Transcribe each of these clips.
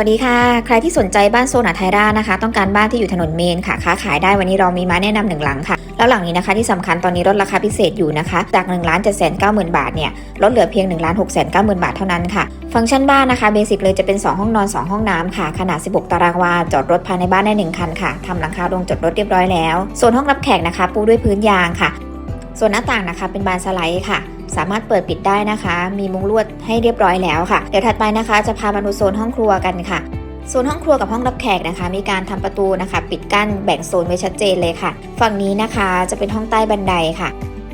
สวัสดีค่ะ ใครที่สนใจบ้านโซนอาไทรานะคะ ต้องการบ้านที่อยู่ถนนเมนค่ะ ค้าขายได้วันนี้เรามีมาแนะนำหนึ่งหลังค่ะ แล้วหลังนี้นะคะที่สำคัญตอนนี้ลดราคาพิเศษอยู่นะคะ จาก1นึ่งล้านเจ็ดแสนเก้าหมื่นบาทเนี่ย ลดเหลือเพียง1นึ่งล้านหกแสนเก้าหมื่นบาทเท่านั้นค่ะ ฟังก์ชันบ้านนะคะเบสิกเลยจะเป็น 2 ห้องนอน 2 ห้องน้ำค่ะ ขนาด 16 ตารางวา จอดรถภายในบ้านได้ 1 คันค่ะทำหลังคาโรงจอดรถเรียบร้อยแล้ว ส่วนห้องรับแขกนะคะ ปูด้วยพื้นยางค่ะ ส่วนหน้าต่างนะคะเป็นบานสไลด์ค่ะ สามารถเปิดปิดได้นะคะ มีมุ้งลวดให้เรียบร้อยแล้วค่ะ เดี๋ยวถัดไปนะคะ จะพามาดูโซนห้องครัวกันค่ะโซนห้องครัวกับห้องรับแขกนะคะ มีการทำประตูนะคะ ปิดกั้นแบ่งโซนไว้ชัดเจนเลยค่ะ ฝั่งนี้นะคะจะเป็นห้องใต้บันไดค่ะ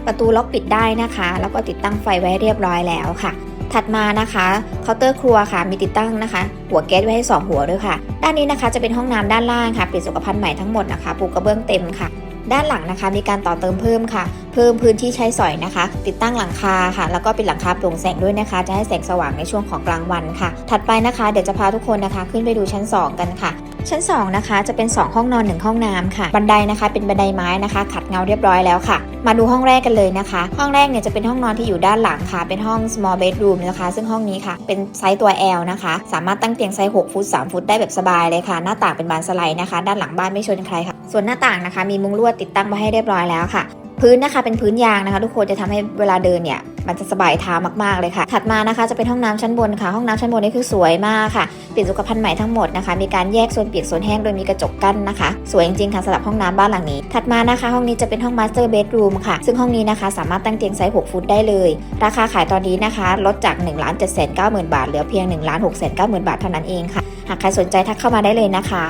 ประตูล็อกปิดได้นะคะ แล้วก็ติดตั้งไฟไว้เรียบร้อยแล้วค่ะ ถัดมานะคะเคาน์เตอร์ครัวค่ะ มีติดตั้งนะคะ หัวแก๊สไว้ให้ 2 หัวด้วยค่ะ ด้านนี้นะคะจะเป็นห้องน้ำด้านล่างค่ะปลี่ยนสุขภัณฑ์ใหม่ทั้งหมดนะคะปูกระเบื้องเต็มค่ะ ด้านหลังนะคะมีการต่อเติมเพิ่มค่ะ เพิ่มพื้นที่ใช้สอยนะคะ ติดตั้งหลังคาค่ะ แล้วก็เป็นหลังคาโปร่งแสงด้วยนะคะ จะให้แสงสว่างในช่วงของกลางวันค่ะ ถัดไปนะคะ เดี๋ยวจะพาทุกคนนะคะ ขึ้นไปดูชั้น 2 กันค่ะ ชั้น 2 นะคะ จะเป็น 2 ห้องนอน 1 ห้องน้ำค่ะ บันไดนะคะ เป็นบันไดไม้นะคะ ขัดเงาเรียบร้อยแล้วค่ะ มาดูห้องแรกกันเลยนะคะ ห้องแรกเนี่ยจะเป็นห้องนอนที่อยู่ด้านหลังค่ะ เป็นห้อง small bedroom นะคะ ซึ่งห้องนี้ค่ะ เป็นไซส์ตัว L นะคะ สามารถตั้งเตียงไซส์6ฟุต3ฟุตได้แบบสบายเลยค่ะ หน้าต่างเป็นบานสไลด์นะคะ ด้านหลังบ้านไม่ชนใครค่ะ ส่วนหน้าต่างนะคะ มีมุ้งลวดติดตั้งมาให้เรียบร้อยแล้วค่ะ พื้นนะคะเป็นพื้นยางนะคะ ทุกคนจะทำให้เวลาเดินเนี่ยมันจะสบายเท้ามากๆเลยค่ะ ถัดมานะคะจะเป็นห้องน้ำชั้นบนค่ะ ห้องน้ำชั้นบนนี่คือสวยมากค่ะเปลี่ยนสุขภัณฑ์ใหม่ทั้งหมดนะคะ มีการแยกโซนเปียกโซนแห้งโดยมีกระจกกั้นนะคะ สวยจริงๆค่ะสำหรับห้องน้ำบ้านหลังนี้ ถัดมานะคะ ห้องนี้จะเป็นห้องมาสเตอร์เบดรูมค่ะ ซึ่งห้องนี้นะคะ สามารถตั้งเตียงไซส์ 6 ฟุตได้เลย ราคาขายตอนนี้นะคะ ลดจาก1นึ่งล้านเจ็ดแสนเก้าหมื่นบาทเหลือเพียง1นึ่งล้านหกแสนเก้าหมื่นบาทเท่านั้นเองค่ะ หากใครสนใจทักเข้ามาได้เลยนะคะ